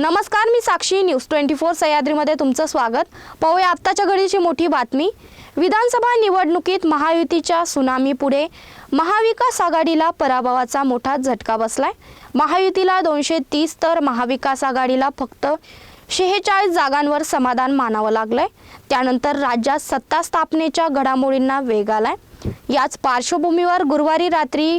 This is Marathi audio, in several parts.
नमस्कार मी साक्षी न्यूज ट्वेंटी फोर सह्याद्रीमध्ये तुमचं स्वागत. पाहूया आत्ताच्या घडीची मोठी बातमी. विधानसभा निवडणुकीत महायुतीच्या सुनामी पुढे महाविकास आघाडीला पराभवाचा मोठा झटका बसलाय. महायुतीला दोनशे तीस तर महाविकास आघाडीला फक्त शेहेचाळीस जागांवर समाधान मानावं लागलंय. त्यानंतर राज्यात सत्ता स्थापनेच्या घडामोडींना वेग आलाय. याच पार्श्वभूमीवर गुरुवारी रात्री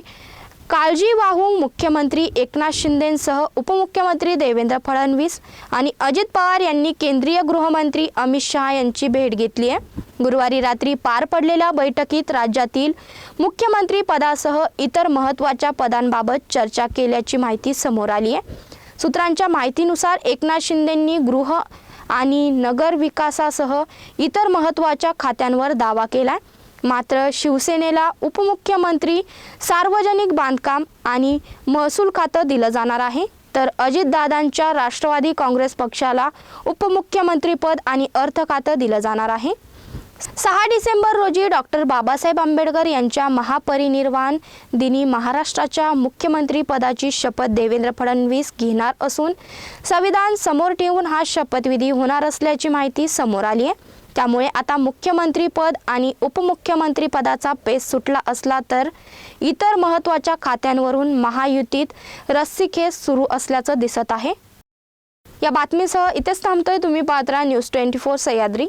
काळजीवाहू मुख्यमंत्री एकनाथ शिंदेंसह उपमुख्यमंत्री देवेंद्र फडणवीस आणि अजित पवार यांनी केंद्रीय गृहमंत्री अमित शहा यांची भेट घेतली आहे. गुरुवारी रात्री पार पडलेल्या बैठकीत राज्यातील मुख्यमंत्री पदासह इतर महत्त्वाच्या पदांबाबत चर्चा केल्याची माहिती समोर आली आहे. सूत्रांच्या माहितीनुसार एकनाथ शिंदेंनी गृह आणि नगर विकासासह इतर महत्त्वाच्या खात्यांवर दावा केला मात्र शिवसेनेला उपमुख्यमंत्री सार्वजनिक बांधकाम आणि महसूल खातं दिलं जाणार आहे. तर अजितदादांच्या राष्ट्रवादी काँग्रेस पक्षाला उपमुख्यमंत्रीपद आणि अर्थ खातं दिलं जाणार आहे. सहा डिसेंबर रोजी डॉक्टर बाबासाहेब आंबेडकर यांच्या महापरिनिर्वाण दिनी महाराष्ट्राच्या मुख्यमंत्री पदाची शपथ देवेंद्र फडणवीस घेणार असून संविधान समोर ठेवून हा शपथविधी होणार असल्याची माहिती समोर आली आहे. त्यामुळे आता मुख्यमंत्रीपद आणि उपमुख्यमंत्री पदाचा सुटला असला तर इतर महत्त्वाच्या खात्यांवरून महायुतीत रस्सीखेच सुरू असल्याचं दिसत आहे. या बातमीसह इथेच थांबतोय तुम्ही Patra news twenty four Sahyadri.